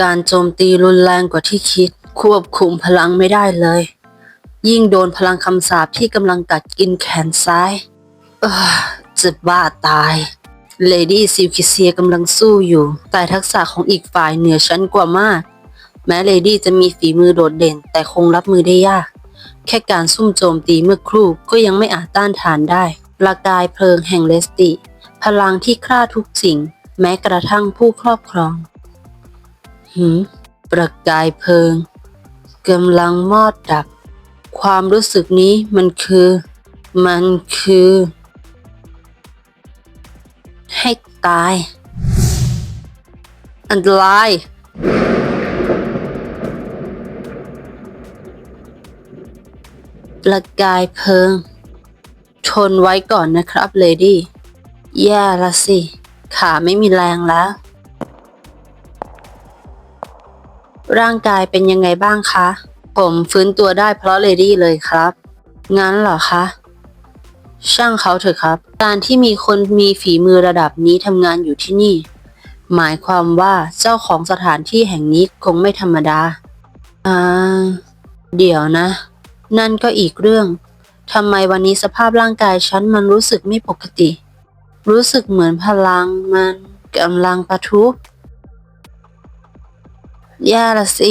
การโจมตีรุนแรงกว่าที่คิด ควบคุมพลังไม่ได้เลย ยิ่งโดนพลังคำสาปที่กำลังกัดกินแขนซ้าย เออจะบ้าตาย เลดี้ซิลคิเซียกำลังสู้อยู่ แต่ทักษะของอีกฝ่ายเหนือชั้นกว่ามาก แม้เลดี้จะมีฝีมือโดดเด่น แต่คงรับมือได้ยาก แค่การซุ่มโจมตีเมื่อครู่ก็ยังไม่อาจต้านทานได้ ประกายเพลิงแห่งเลสติ พลังที่ฆ่าทุกสิ่ง แม้กระทั่งผู้ครอบครอง หืมประกายเพลิงกำลังมอดดับ ความรู้สึกนี้มันคือ มันคือ ให้ตาย อันตรายประกายเพลิง ทนไว้ก่อนนะครับเลดี้แย่ละสิ ขาไม่มีแรงแล้ว ร่างกายเป็นยังไงบ้างคะ ผมฟื้นตัวได้เพราะเลดี้เลยครับ งั้นเหรอคะ ช่างเขาเถอะครับ การที่มีคนมีฝีมือระดับนี้ทำงานอยู่ที่นี่ หมายความว่าเจ้าของสถานที่แห่งนี้คงไม่ธรรมดา อ่า เดี๋ยวนะ นั่นก็อีกเรื่องทำไมวันนี้สภาพร่างกายฉันมันรู้สึกไม่ปกติ รู้สึกเหมือนพลังมันกำลังประทุ แย่ละสิ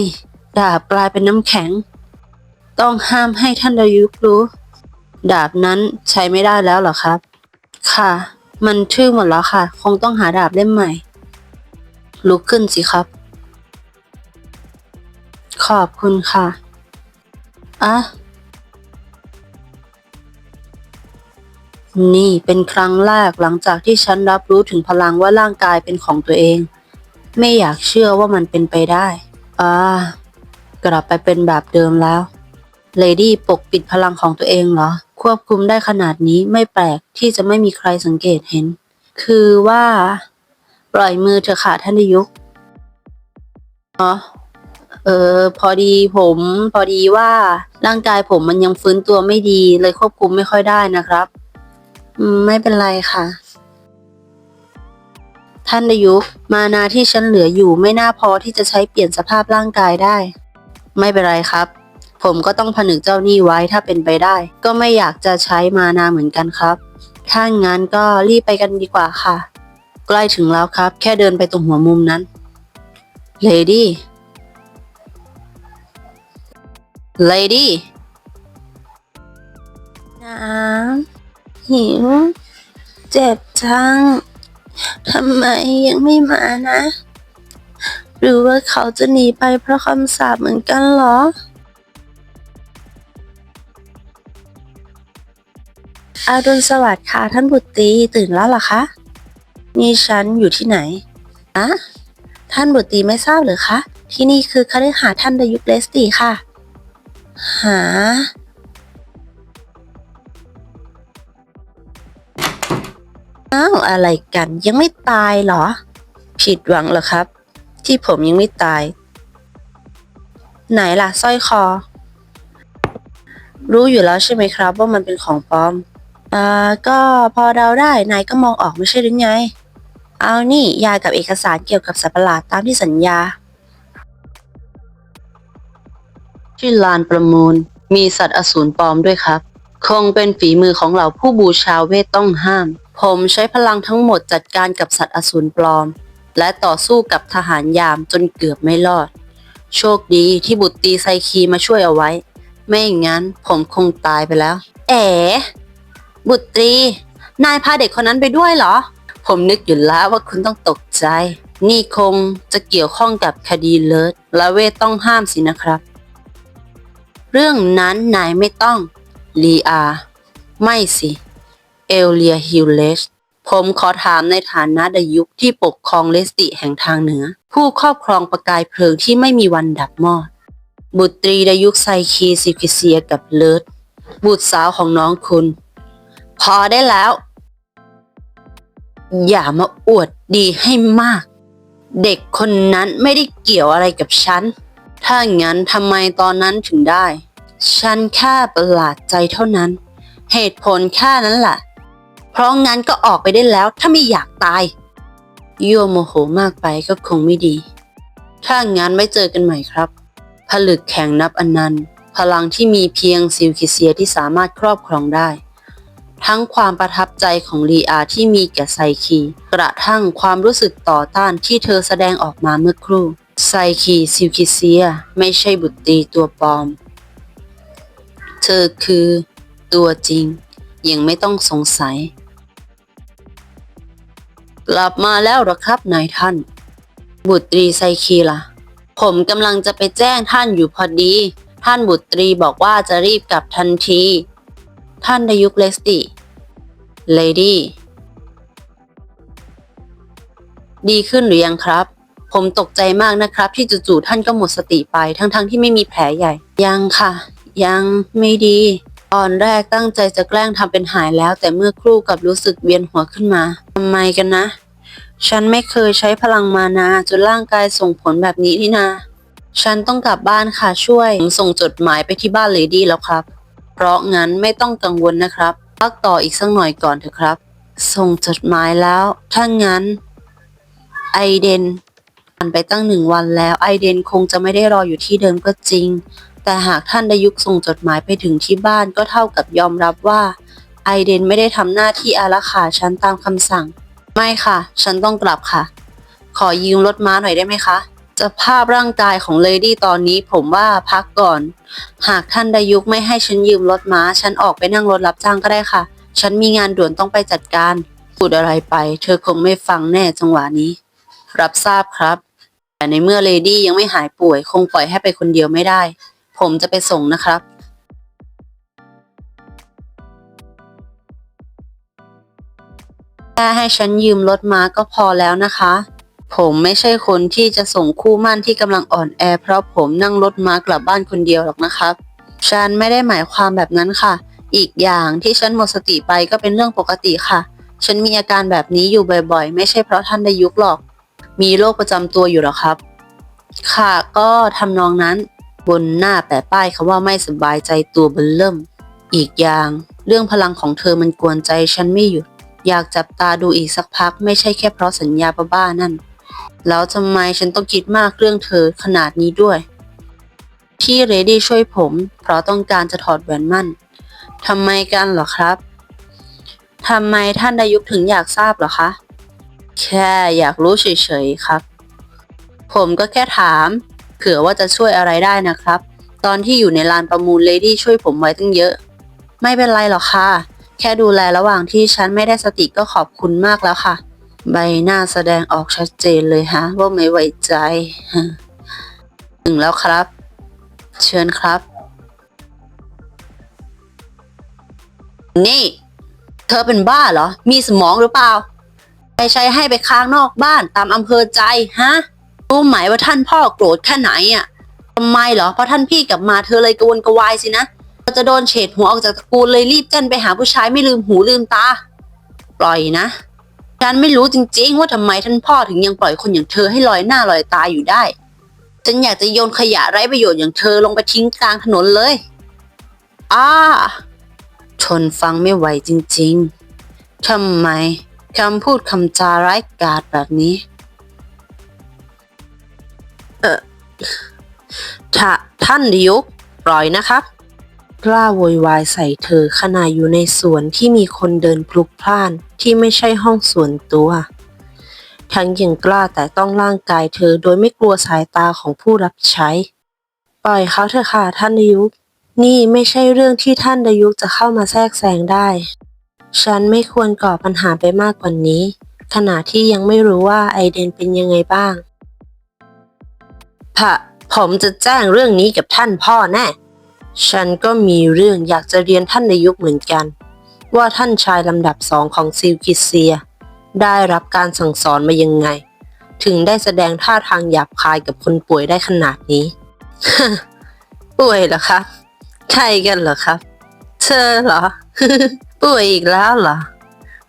ดาบกลายเป็นน้ำแข็ง ต้องห้ามให้ท่านดายุกรู้ ดาบนั้นใช้ไม่ได้แล้วเหรอครับ ค่ะ มันทื่อหมดแล้วค่ะ คงต้องหาดาบเล่มใหม่ ลุกขึ้นสิครับ ขอบคุณค่ะอะนี่เป็นครั้งแรกหลังจากที่ฉันรับรู้ถึงพลังว่าร่างกายเป็นของตัวเอง ไม่อยากเชื่อว่ามันเป็นไปได้ อ่ากลับไปเป็นแบบเดิมแล้ว เลดี้ปกปิดพลังของตัวเองเหรอ ควบคุมได้ขนาดนี้ไม่แปลกที่จะไม่มีใครสังเกตเห็น คือว่า ปล่อยมือเถอะค่ะท่านนายกอ๋อเออพอดีผม พอดีว่าร่างกายผมมันยังฟื้นตัวไม่ดีเลยควบคุมไม่ค่อยได้นะครับ ไม่เป็นไรค่ะ ท่านดายุกมานาที่ฉันเหลืออยู่ไม่น่าพอที่จะใช้เปลี่ยนสภาพร่างกายได้ ไม่เป็นไรครับ ผมก็ต้องผนึกเจ้าหนี้ไว้ถ้าเป็นไปได้ ก็ไม่อยากจะใช้มานาเหมือนกันครับ ถ้างั้นก็รีบไปกันดีกว่าค่ะ ใกล้ถึงแล้วครับ แค่เดินไปตรงหัวมุมนั้น เลดี้เลดี้น้ำหิว เจ็บจัง ทำไมยังไม่มานะ หรือว่าเขาจะหนีไปเพราะคำสาปเหมือนกันเหรอ อารุณสวัสดิ์ค่ะท่านบุตรีตื่นแล้วเหรอคะ นี่ฉันอยู่ที่ไหนอะท่านบุตรีไม่ทราบหรือคะ ที่นี่คือคฤหาสน์ท่านดยุคเลสตีค่ะ หา อ้าวอะไรกันยังไม่ตายเหรอ ผิดหวังเหรอครับ ที่ผมยังไม่ตาย ไหนล่ะสร้อยคอ รู้อยู่แล้วใช่ไหมครับ ว่ามันเป็นของปลอมอ่าก็พอเดาได้นายก็มองออกไม่ใช่หรือไง เอานี่ยากับเอกสารเกี่ยวกับสัตว์ประหลาดตามที่สัญญา ที่ลานประมูลมีสัตว์อสูรปลอมด้วยครับ คงเป็นฝีมือของเหล่าผู้บูชาเวทต้องห้าม ผมใช้พลังทั้งหมดจัดการกับสัตว์อสูรปลอม และต่อสู้กับทหารยามจนเกือบไม่รอด โชคดีที่บุตรตีไซคีมาช่วยเอาไว้ ไม่อย่างนั้นผมคงตายไปแล้ว เอ๋บุตรีนายพาเด็กคนนั้นไปด้วยเหรอ ผมนึกอยู่แล้วว่าคุณต้องตกใจ นี่คงจะเกี่ยวข้องกับคดีเลิศและเวทต้องห้ามสินะครับ เรื่องนั้นนายไม่ต้องลีอา ไม่สิ เอลเลียฮิลเลสผมขอถามในฐานะดายุคที่ปกครองเลสติแห่งทางเหนือ ผู้ครอบครองประกายเพลิงที่ไม่มีวันดับมอด บุตรีดายุคไซคีซิคิเซียกับเลิศบุตรสาวของน้องคุณ พอได้แล้ว อย่ามาอวดดีให้มาก เด็กคนนั้นไม่ได้เกี่ยวอะไรกับฉัน ถ้างั้นทำไมตอนนั้นถึงได้ ฉันแค่ประหลาดใจเท่านั้น เหตุผลแค่นั้นแหละ เพราะงั้นก็ออกไปได้แล้วถ้าไม่อยากตายยั่วโมโหมากไปก็คงไม่ดี ถ้างั้นไว้เจอกันใหม่ครับ ผลึกแข็งนับอนันต์ พลังที่มีเพียงซิลคิเซียที่สามารถครอบครองได้ ทั้งความประทับใจของลีอาที่มีแก่ไซคี กระทั่งความรู้สึกต่อต้านที่เธอแสดงออกมาเมื่อครู่ ไซคีซิลคิเซียไม่ใช่บุตรีตัวปลอม เธอคือ ตัวจริงยังไม่ต้องสงสัย กลับมาแล้วหรอครับนายท่าน บุตรีไซคีล่ะ ผมกำลังจะไปแจ้งท่านอยู่พอดี ท่านบุตรีบอกว่าจะรีบกลับทันที ท่านดายุคเลสติเลดี้ดีขึ้นหรือยังครับ ผมตกใจมากนะครับ ที่จู่ๆท่านก็หมดสติไป ทั้งๆที่ไม่มีแผลใหญ่ ยังค่ะ ยังไม่ดี ตอนแรกตั้งใจจะแกล้งทำเป็นหายแล้ว แต่เมื่อครู่กลับรู้สึกเวียนหัวขึ้นมาทำไมกันนะ ฉันไม่เคยใช้พลังมานาจนร่างกายส่งผลแบบนี้นี่นาฉันต้องกลับบ้านค่ะช่วยผมส่งจดหมายไปที่บ้านเลดี้แล้วครับ เพราะงั้นไม่ต้องกังวลนะครับพักต่ออีกสักหน่อยก่อนเถอะครับ ส่งจดหมายแล้ว ถ้างั้น ไอเดนผ่านไปตั้งหนึ่งวันแล้วไอเดนคงจะไม่ได้รออยู่ที่เดิมก็จริง แต่หากท่านได้ยุคส่งจดหมายไปถึงที่บ้านก็เท่ากับยอมรับว่า ไอเดนไม่ได้ทำหน้าที่อารักขาฉันตามคำสั่ง ไม่ค่ะ ฉันต้องกลับค่ะ ขอยืมรถม้าหน่อยได้ไหมคะสภาพร่างกายของเลดี้ตอนนี้ผมว่าพักก่อน หากท่านดายุคไม่ให้ฉันยืมรถม้า ฉันออกไปนั่งรถรับจ้างก็ได้ค่ะ ฉันมีงานด่วนต้องไปจัดการ พูดอะไรไป เธอคงไม่ฟังแน่จังหวะนี้ รับทราบครับ แต่ในเมื่อเลดี้ยังไม่หายป่วย คงปล่อยให้ไปคนเดียวไม่ได้ ผมจะไปส่งนะครับ แค่ให้ฉันยืมรถมาก็พอแล้วนะคะ ผมไม่ใช่คนที่จะส่งคู่มั่นที่กำลังอ่อนแอ เพราะผมนั่งรถมากลับบ้านคนเดียวหรอกนะครับ ฉันไม่ได้หมายความแบบนั้นค่ะ อีกอย่างที่ฉันหมดสติไปก็เป็นเรื่องปกติค่ะ ฉันมีอาการแบบนี้อยู่บ่อยๆ ไม่ใช่เพราะท่านได้ยุคหรอก มีโรคประจำตัวอยู่หรอครับ ค่ะก็ทำนองนั้น บนหน้าแปะป้ายคำว่าไม่สบายใจตัวเบลเริ่ม อีกอย่าง เรื่องพลังของเธอมันกวนใจฉันไม่หยุด อยากจับตาดูอีกสักพัก ไม่ใช่แค่เพราะสัญญาบ้าๆนั่น แล้วทำไมฉันต้องคิดมากเรื่องเธอขนาดนี้ด้วยที่เรดี้ช่วยผม เพราะต้องการจะถอดแหวนมั่นทำไมกันเหรอครับทำไมท่านดายุคถึงอยากทราบเหรอคะ แค่อยากรู้เฉยๆครับ ผมก็แค่ถาม ผื่อว่าจะช่วยอะไรได้นะครับ ตอนที่อยู่ในลานประมูลเลดี้ช่วยผมไว้ตั้งเยอะ ไม่เป็นไรหรอกค่ะ แค่ดูแลระหว่างที่ฉันไม่ได้สติก็ขอบคุณมากแล้วค่ะ ใบหน้าแสดงออกชัดเจนเลยฮะ ว่าไม่ไว้ใจถึงแล้วครับ เชิญครับ นี่ เธอเป็นบ้าเหรอ มีสมองหรือเปล่าไปใช้ให้ไปค้างนอกบ้านตามอำเภอใจฮะ รู้ไหมว่าท่านพ่อโกรธแค่ไหนอะทำไมเหรอเพราะท่านพี่กลับมาเธอเลยกระวนกระวายสินะเราจะโดนเฉดหัวออกจากตระกูลเลยรีบเต้นไปหาผู้ชายไม่ลืมหูลืมตา ปล่อยนะฉันไม่รู้จริง ๆ ว่าทำไมท่านพ่อถึงยังปล่อยคนอย่างเธอให้ลอยหน้าลอยตาอยู่ได้ฉันอยากจะโยนขยะไร้ประโยชน์อย่างเธอลงไปทิ้งกลางถนนเลยอ้าทนฟังไม่ไหวจริง ๆทำไมคำพูดคำจาร้ายกาจแบบนี้ ท่านดิยุกปล่อยนะครับ กล้าโวยวายใส่เธอขณะอยู่ในสวนที่มีคนเดินพลุกพล่านที่ไม่ใช่ห้องส่วนตัว ทั้งยังกล้าแต่ต้องร่างกายเธอโดยไม่กลัวสายตาของผู้รับใช้ ปล่อยเขาเถอะค่ะท่านดยุกนี่ไม่ใช่เรื่องที่ท่านดยุกจะเข้ามาแทรกแซงได้ ฉันไม่ควรก่อปัญหาไปมากกว่านี้ ขณะที่ยังไม่รู้ว่าไอเดนเป็นยังไงบ้าง พะผมจะแจ้งเรื่องนี้กับท่านพ่อแน่ ฉันก็มีเรื่องอยากจะเรียนท่านในยุคเหมือนกัน ว่าท่านชายลำดับสองของซิลกิเซีย ได้รับการสั่งสอนมายังไง ถึงได้แสดงท่าทางหยาบคายกับคนป่วยได้ขนาดนี้ ป่วยเหรอครับ ใช่กันเหรอครับ เธอเหรอ ป่วยอีกแล้วเหรอ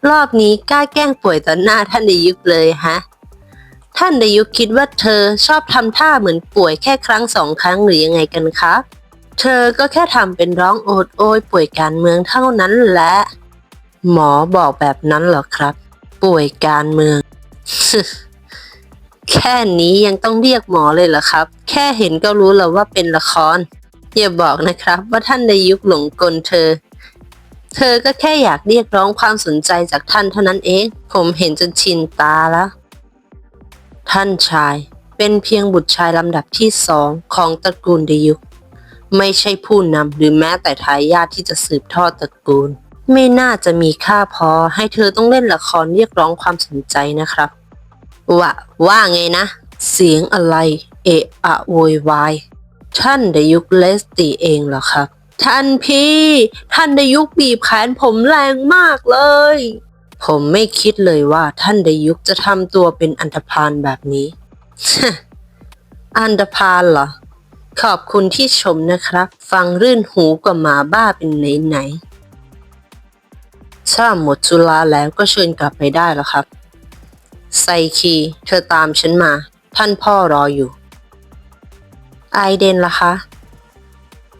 รอบนี้กล้าแกล้งป่วยต่อหน้าท่านในยุคเลยฮะ ท่านในยุคคิดว่าเธอชอบทำท่าเหมือนป่วยแค่ครั้งสองครั้งหรือยังไงกันครับเธอก็แค่ทำเป็นร้องโอดโอยป่วยการเมืองเท่านั้นแหละ หมอบอกแบบนั้นเหรอครับ ป่วยการเมือง แคแค่นี้ยังต้องเรียกหมอเลยเหรอครับ แค่เห็นก็รู้แล้วว่าเป็นละคร อย่าบอกนะครับว่าท่านในยุคหลงกลเธอเธอก็แค่อยากเรียกร้องความสนใจจากท่านเท่านั้นเอง ผมเห็นจนชินตาแล้ว ท่านชายเป็นเพียงบุตรชายลำดับที่สองของตระกูลเดยุคไม่ใช่ผู้นำหรือแม้แต่ทายาทที่จะสืบทอดตระกูล ไม่น่าจะมีค่าพอให้เธอต้องเล่นละครเรียกร้องความสนใจนะครับ ว่าว่าไงนะ เสียงอะไร เอะอะโวยวายท่านดยุคเลสตีเองเหรอครับ ท่านพี่ ท่านดยุคบีบแขนผมแรงมากเลย ผมไม่คิดเลยว่าท่านดยุคจะทำตัวเป็นอันธพาลแบบนี้ อันธพาลเหรอ ขอบคุณที่ชมนะครับ ฟังรื่นหูกว่าหมาบ้าเป็นไหนไหนถ้าหมดจุฬาแล้วก็เชิญกลับไปได้แล้วครับ ไซคี เธอตามฉันมา ท่านพ่อรออยู่ ไอเดนล่ะคะ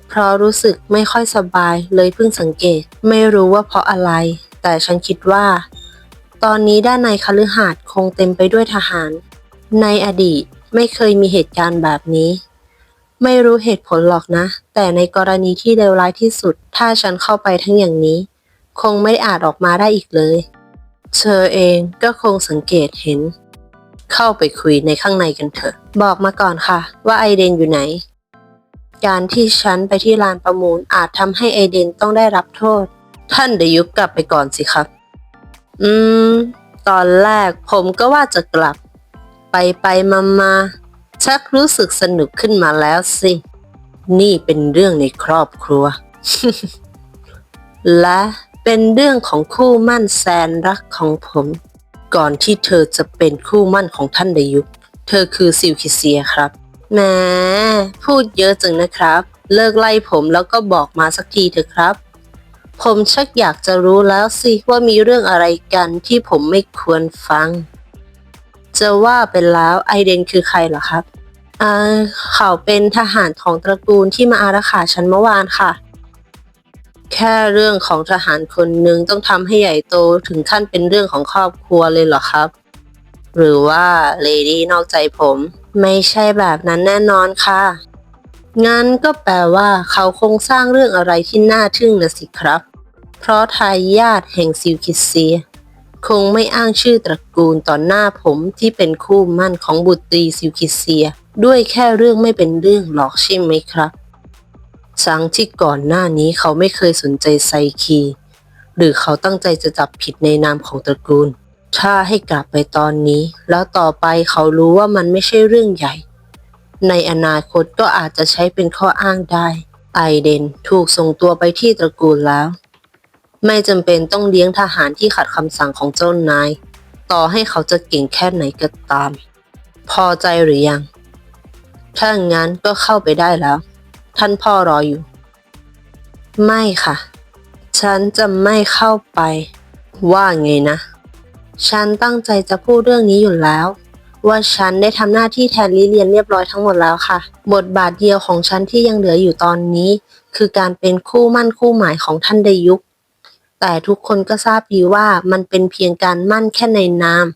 เพราะรู้สึกไม่ค่อยสบายเลยเพิ่งสังเกต ไม่รู้ว่าเพราะอะไร แต่ฉันคิดว่า ตอนนี้ด้านในคฤหาสน์คงเต็มไปด้วยทหาร ในอดีตไม่เคยมีเหตุการณ์แบบนี้ ไม่รู้เหตุผลหรอกนะ แต่ในกรณีที่เลวร้ายที่สุด ถ้าฉันเข้าไปทั้งอย่างนี้ คงไม่อาจออกมาได้อีกเลย เธอเองก็คงสังเกตเห็น เข้าไปคุยในข้างในกันเถอะ บอกมาก่อนค่ะ ว่าไอเดนอยู่ไหนการที่ฉันไปที่ลานประมูลอาจทำให้ไอเดนต้องได้รับโทษ ท่านเดยุกกลับไปก่อนสิครับ อืม ตอนแรกผมก็ว่าจะกลับ ไปไปมามาชักรู้สึกสนุกขึ้นมาแล้วสิ นี่เป็นเรื่องในครอบครัว และเป็นเรื่องของคู่มั่นแสนรักของผม ก่อนที่เธอจะเป็นคู่มั่นของท่านดยุคเธอคือซิลคิเซียครับแหมพูดเยอะจังนะครับ เลิกไล่ผมแล้วก็บอกมาสักทีเถอะครับ ผมชักอยากจะรู้แล้วสิว่ามีเรื่องอะไรกันที่ผมไม่ควรฟัง จะว่าไปแล้วไอเดนคือใครเหรอครับอ่าเขาเป็นทหารของตระกูลที่มาอารักขาฉันเมื่อวานค่ะ แค่เรื่องของทหารคนหนึ่งต้องทำให้ใหญ่โตถึงขั้นเป็นเรื่องของครอบครัวเลยเหรอครับ หรือว่าเลดี้นอกใจผม ไม่ใช่แบบนั้นแน่นอนค่ะ งั้นก็แปลว่าเขาคงสร้างเรื่องอะไรที่น่าทึ่งนะสิครับ เพราะทายาทแห่งซิลคิเซีย คงไม่อ้างชื่อตระกูลต่อหน้าผมที่เป็นคู่มั่นของบุตรีซิลคิเซีย ด้วยแค่เรื่องไม่เป็นเรื่องหรอกใช่ไหมครับทั้งที่ก่อนหน้านี้เขาไม่เคยสนใจไซคี หรือเขาตั้งใจจะจับผิดในนามของตระกูล ถ้าให้กลับไปตอนนี้ แล้วต่อไปเขารู้ว่ามันไม่ใช่เรื่องใหญ่ ในอนาคตก็อาจจะใช้เป็นข้ออ้างได้ ไอเดนถูกส่งตัวไปที่ตระกูลแล้ว ไม่จำเป็นต้องเลี้ยงทหารที่ขัดคำสั่งของเจ้านาย ต่อให้เขาจะเก่งแค่ไหนก็ตาม พอใจหรือยัง ถ้างั้นก็เข้าไปได้แล้ว ท่านพ่อรออยู่ ไม่ค่ะ ฉันจะไม่เข้าไป ว่าไงนะ ฉันตั้งใจจะพูดเรื่องนี้อยู่แล้ว ว่าฉันได้ทำหน้าที่แทนลิเลียนเรียบร้อยทั้งหมดแล้วค่ะ บทบาทเดียวของฉันที่ยังเหลืออยู่ตอนนี้ คือการเป็นคู่มั่นคู่หมายของท่านไดยุคแต่ทุกคนก็ทราบดีว่ามันเป็นเพียงการมั่นแค่ในนาม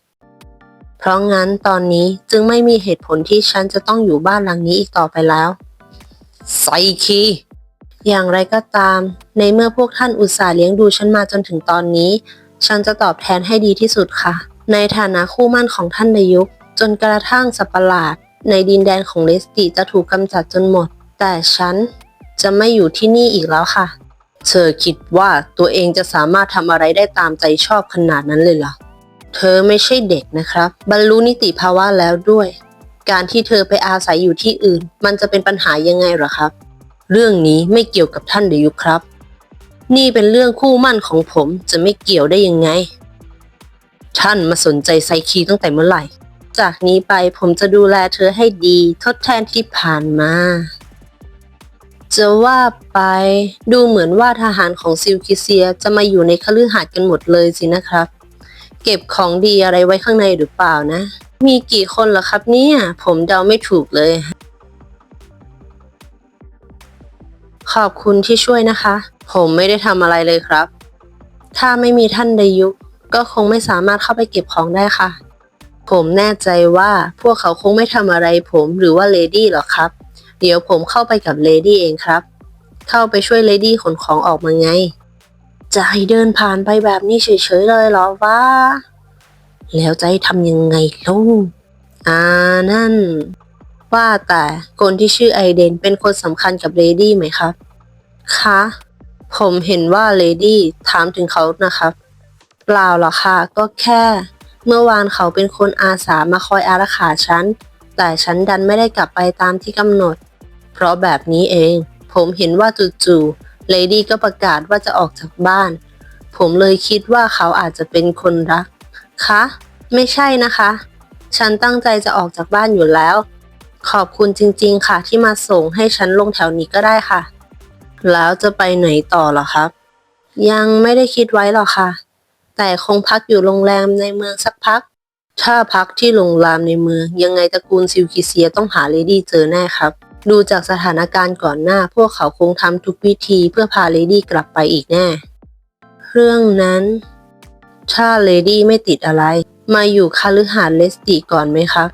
เพราะงั้นตอนนี้จึงไม่มีเหตุผลที่ฉันจะต้องอยู่บ้านหลังนี้อีกต่อไปแล้วไซคีอย่างไรก็ตาม ในเมื่อพวกท่านอุตส่าห์เลี้ยงดูฉันมาจนถึงตอนนี้ ฉันจะตอบแทนให้ดีที่สุดค่ะ ในฐานะคู่มั่นของท่านในยุค จนกระทั่งสัตว์ประหลาด ในดินแดนของเลสติจะถูกกำจัดจนหมด แต่ฉันจะไม่อยู่ที่นี่อีกแล้วค่ะ เธอคิดว่าตัวเองจะสามารถทำอะไรได้ตามใจชอบขนาดนั้นเลยเหรอ เธอไม่ใช่เด็กนะครับ บรรลุนิติภาวะแล้วด้วย การที่เธอไปอาศัยอยู่ที่อื่น มันจะเป็นปัญหายังไงเหรอครับ เรื่องนี้ไม่เกี่ยวกับท่านเดยุครับ นี่เป็นเรื่องคู่มั่นของผมจะไม่เกี่ยวได้ยังไง ท่านมาสนใจไซคีตั้งแต่เมื่อไหร่ จากนี้ไปผมจะดูแลเธอให้ดีทดแทนที่ผ่านมา จะว่าไป ดูเหมือนว่าทหารของซิลคิเซียจะมาอยู่ในคฤหาสน์กันหมดเลยสินะครับ เก็บของดีอะไรไว้ข้างในหรือเปล่านะ มีกี่คนเหรอครับเนี่ย ผมเดาไม่ถูกเลย ขอบคุณที่ช่วยนะคะ ผมไม่ได้ทำอะไรเลยครับ ถ้าไม่มีท่านไดยุก็คงไม่สามารถเข้าไปเก็บของได้ค่ะ ผมแน่ใจว่าพวกเขาคงไม่ทำอะไรผมหรือว่าเลดี้หรอกครับ เดี๋ยวผมเข้าไปกับเลดี้เองครับ เข้าไปช่วยเลดี้ขนของออกมาไง จะให้เดินผ่านไปแบบนี้เฉยๆเลยเหรอวะ แล้วจะให้ทำยังไงลูกอ่านั่น ว่าแต่คนที่ชื่อไอเดนเป็นคนสำคัญกับเลดี้ไหมครับ คะ ผมเห็นว่าเลดี้ถามถึงเขานะครับ เปล่าหรอกค่ะ ก็แค่ เมื่อวานเขาเป็นคนอาสามาคอยอารักขาฉัน แต่ฉันดันไม่ได้กลับไปตามที่กำหนด เพราะแบบนี้เอง ผมเห็นว่าจู่ๆเลดี้ก็ประกาศว่าจะออกจากบ้าน ผมเลยคิดว่าเขาอาจจะเป็นคนรัก คะ ไม่ใช่นะคะ ฉันตั้งใจจะออกจากบ้านอยู่แล้ว ขอบคุณจริงๆค่ะที่มาส่งให้ฉันลงแถวนี้ก็ได้ค่ะ แล้วจะไปไหนต่อหรอครับ ยังไม่ได้คิดไว้หรอกค่ะ แต่คงพักอยู่โรงแรมในเมืองสักพัก ถ้าพักที่โรงแรมในเมือง ยังไงตระกูลซิลกิเซียต้องหาเลดี้เจอแน่ครับ ดูจากสถานการณ์ก่อนหน้า พวกเขาคงทำทุกวิธีเพื่อพาเลดี้กลับไปอีกแน่ เรื่องนั้น ถ้าเลดี้ไม่ติดอะไร มาอยู่คาลือหาเลสติก่อนไหมครับ